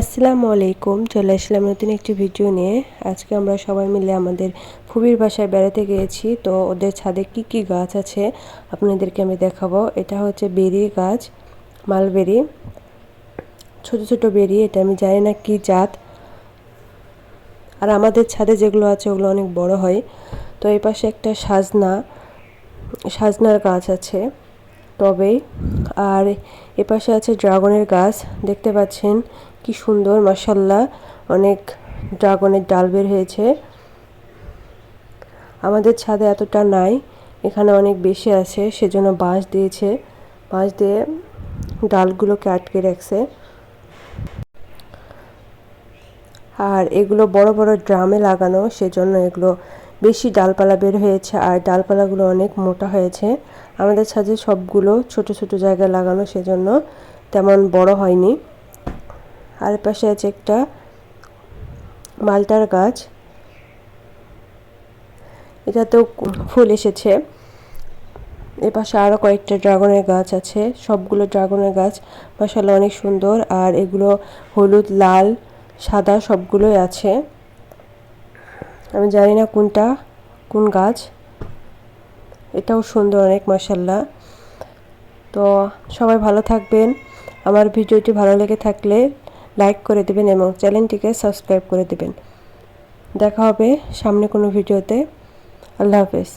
আসসালামু আলাইকুম, চলে আসলাম নতুন একটি ভিডিও নিয়ে। আজকে আমরা সবাই মিলে আমাদের ফুবির বাসায় বেড়াতে গিয়েছি। তো ওদের ছাদে কি কি গাছ আছে আপনাদেরকে আমি দেখাবো। এটা হচ্ছে বেরি গাছ, মালবেরি, ছোট ছোট বেরি, এটা আমি জানি না কি জাত। আর আমাদের ছাদে যেগুলো আছে ওগুলো অনেক বড় হয়। তো এই পাশে একটা সাজনা, সাজনার গাছ আছে টবে আর এপাশে আছে ড্রাগনের গাছ, দেখতে পাচ্ছেন কি সুন্দর মাসাল্লাহ অনেক ড্রাগনের ডাল বের হয়েছে। আমাদের ছাদে এতটা নাই, এখানে অনেক বেশি আছে, সেজন্য বাঁশ দিয়েছে। বাঁশ দিয়ে ডালগুলোকে আটকে রাখছে। আর এগুলো বড় বড় ড্রামে লাগানো, সেজন্য এগুলো বেশি ডালপালা বের হয়েছে, আর ডালপালাগুলো অনেক মোটা হয়েছে। আমাদের ছাদে সবগুলো ছোট ছোট জায়গায় লাগানো, সেজন্য তেমন বড় হয়নি। আর পাশে আছে একটা মালটার গাছ। এটাতেও ফুল এসেছে। এ পাশে আরও কয়েকটা ড্রাগনের গাছ আছে। সবগুলো ড্রাগনের গাছ মাসাল্লাহ অনেক সুন্দর। আর এগুলো হলুদ, লাল, সাদা সবগুলোই আছে। আমি জানি না কোনটা, কোন গাছ। এটাও সুন্দর অনেক মাসাল্লাহ তো সবাই ভালো থাকবেন। আমার ভিডিওটি ভালো লেগে থাকলে লাইক করে দেবেন এবং চ্যানেলটিকে সাবস্ক্রাইব করে দেবেন। দেখা হবে সামনে কোনো ভিডিওতে। আল্লাহ হাফেজ।